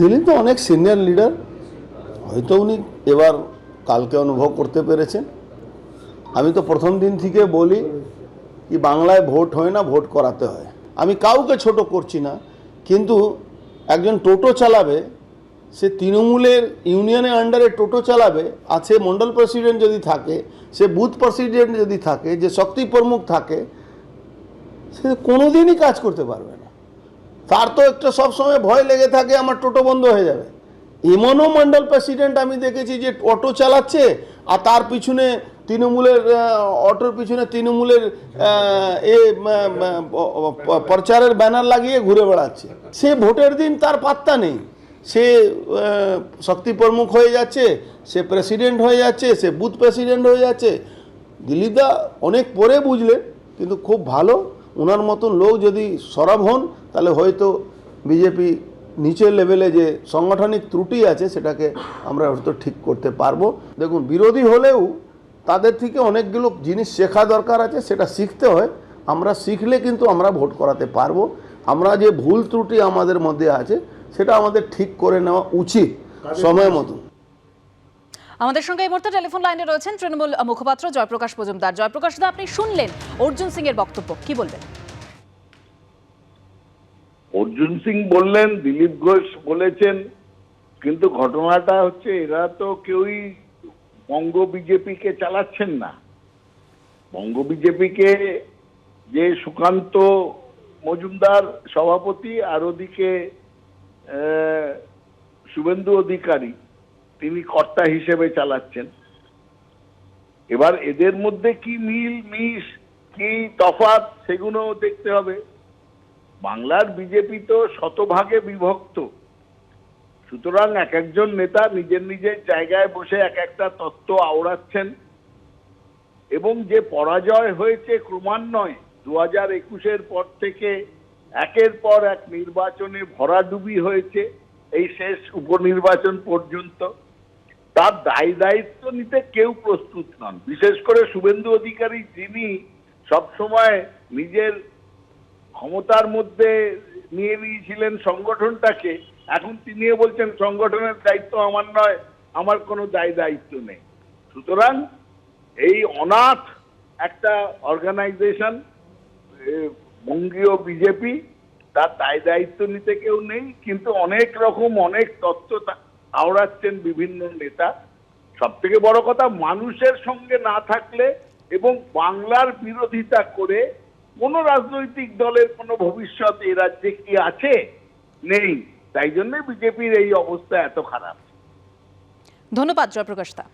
দিলীপ তো অনেক senior leader হয়তো উনি এবার কালকে অনুভব করতে পেরেছেন। আমি তো প্রথম দিন থেকে বলি কি, বাংলায় ভোট হয় না, ভোট করাতে হয়। আমি কাউকে ছোট করছি না, কিন্তু একজন টোটো চালাবে, সে তৃণমূলের ইউনিয়নের আন্ডারে টোটো চালাবে আছে মন্ডল প্রেসিডেন্ট যদি থাকে, সে বুথ প্রেসিডেন্ট যদি থাকে, যে শক্তি প্রমুখ থাকে, সে কোনোদিনই কাজ করতে পারবে না। তার তো একটা সবসময় ভয় লেগে থাকে, আমার টোটো বন্ধ হয়ে যাবে। এমনও মন্ডল প্রেসিডেন্ট আমি দেখেছি যে অটো চালাচ্ছে, আর তার পিছনে তৃণমূলের অটোর পিছনে তৃণমূলের এ প্রচারের ব্যানার লাগিয়ে ঘুরে বেড়াচ্ছে। সে ভোটের দিন তার পাত্তা নেই। সে শক্তি প্রমুখ হয়ে যাচ্ছে, সে প্রেসিডেন্ট হয়ে যাচ্ছে, সে বুথ প্রেসিডেন্ট হয়ে যাচ্ছে। দিলীপদা অনেক পরে বুঝলেন, কিন্তু খুব ভালো ওনার মতন লোক যদি সরব হন তাহলে হয়তো বিজেপি নিচের লেভেলে যে সাংগঠনিক ত্রুটি আছে সেটাকে আমরা হয়তো ঠিক করতে পারব। দেখুন বিরোধী হলেও তাদের থেকে অনেকগুলো জিনিস শেখা দরকার আছে সেটা শিখতে হয়। আমরা শিখলে কিন্তু আমরা ভোট করাতে পারব। আমরা যে ভুল ত্রুটি আমাদের মধ্যে আছে সেটা আমাদের ঠিক করে নেওয়া উচিত সময় মতন। আমাদের সঙ্গে এই মুহূর্তে টেলিফোন লাইনে রয়েছেন তৃণমূল মুখপাত্র জয়প্রকাশ মজুমদার। জয়প্রকাশ দা, আপনি শুনলেন অর্জুন সিং এর বক্তব্য। কি বলবেন? অর্জুন সিং বললেন, দিলীপ ঘোষ বলেছেন, কিন্তু ঘটনাটা হচ্ছে এরা তো কেউই বঙ্গ বিজেপিকে চালাচ্ছেন না। বঙ্গ বিজেপিকে যে সুকান্ত মজুমদার সভাপতি, আর ওদিকে শুভেন্দু অধিকারী তিনি কর্তা হিসেবে চালাচ্ছেন। এবার এদের মধ্যে কি মিল, মিশ, কি তফাৎ সেগুলো দেখতে হবে। বাংলার বিজেপি তো শতভাগে বিভক্ত। সুতরাং এক একজন নেতা নিজের নিজের জায়গায় বসে এক একটা তত্ত্ব আওড়াচ্ছেন। এবং যে পরাজয় হয়েছে ক্রমান্বয়ে দু হাজার একুশের পর থেকে একের পর এক নির্বাচনে ভরাডুবি হয়েছে এই শেষ উপনির্বাচন পর্যন্ত। তার দায় দায়িত্ব নিতে কেউ প্রস্তুত নন। বিশেষ করে শুভেন্দু অধিকারী যিনি সবসময় নিজের ক্ষমতার মধ্যে নিয়ে নিয়েছিলেন সংগঠনটাকে, এখন তিনিও বলছেন, সংগঠনের দায়িত্ব আমার নয়, আমার কোনো দায় দায়িত্ব নেই। সুতরাং এই অনাথ একটা অর্গানাইজেশন বঙ্গীয় বিজেপি, তার দায় দায়িত্ব নিতে কেউ নেই, কিন্তু অনেক রকম, অনেক তত্ত্ব আওড়াচ্ছেন বিভিন্ন নেতা। সব থেকে বড় কথা, মানুষের সঙ্গে না থাকলে এবং বাংলার বিরোধিতা করে কোনো রাজনৈতিক দলের কোনো ভবিষ্যৎ এ রাজ্যে কি আছে? নেই। তাই জন্য বিজেপির এই অবস্থা এত খারাপ। ধন্যবাদ, জয়প্রকাশ দা।